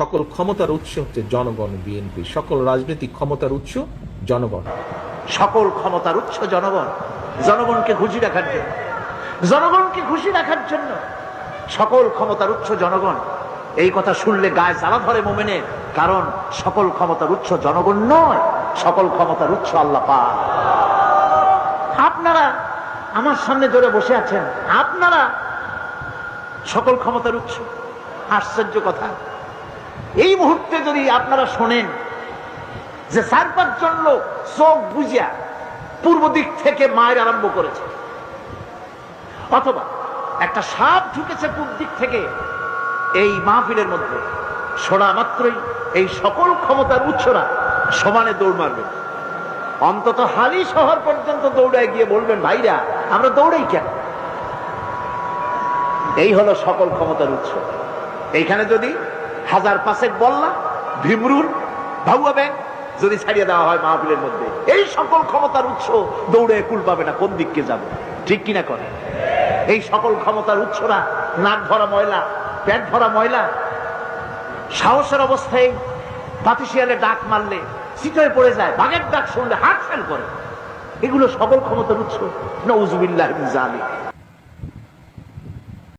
সকল ক্ষমতার উৎস হচ্ছে জনগণ, বিএনপি। সকল রাজনৈতিক ক্ষমতার উৎস জনগণ। সকল ক্ষমতার উৎস জনগণ। জনগণকে খুশি রাখার জন্য। জনগণকে খুশি রাখার জন্য সকল ক্ষমতার উৎস জনগণ। এই কথা শুনলে গায়ে জ্বালা ধরে মোমেনের কারণ সকল ক্ষমতার উৎস জনগণ নয়, সকল ক্ষমতার উৎস আল্লাহ আপনারা আমার সামনে ধরে বসে আছেন। আপনারা সকল ক্ষমতার উৎস। আশ্চর্য কথা। এই মুহূর্তে যদি আপনারা শোনেন যে চার পাঁচজন লোক চোখ বুঝিয়া পূর্ব দিক থেকে মায়ের আরম্ভ করেছে, অথবা একটা সাপ ঢুকেছে পূর্ব দিক থেকে, এই মাহফিলের মধ্যে শোনা মাত্রই এই সকল ক্ষমতার উৎসরা সমানে দৌড় মারবে। অন্তত হালি শহর পর্যন্ত দৌড়ায় গিয়ে বলবেন, ভাইরা, আমরা দৌড়াই কেন? এই হলো সকল ক্ষমতার উৎস। এইখানে যদি হাজার পাঁচেক বললা, ভীমরুল ভাউয়া ব্যাংক যদি ছাড়িয়ে দেওয়া হয় মাহফিলের মধ্যে। এই সকল ক্ষমতার উৎস দৌড়ে কুল পাবে না, কোন দিককে যাবে? ঠিক কিনা করে? এই সকল ক্ষমতার উৎসরা নাক ভরা ময়লা, পেট ভরা ময়লা, সাহসের অবস্থায় পাতিশিয়ালে ডাক মারলে চিতয়ে পড়ে যায়, বাঘের ডাক শুনলে হার্ট ফেল করে। এগুলো সকল ক্ষমতার উৎস। নউজুবিল্লাহ জালিক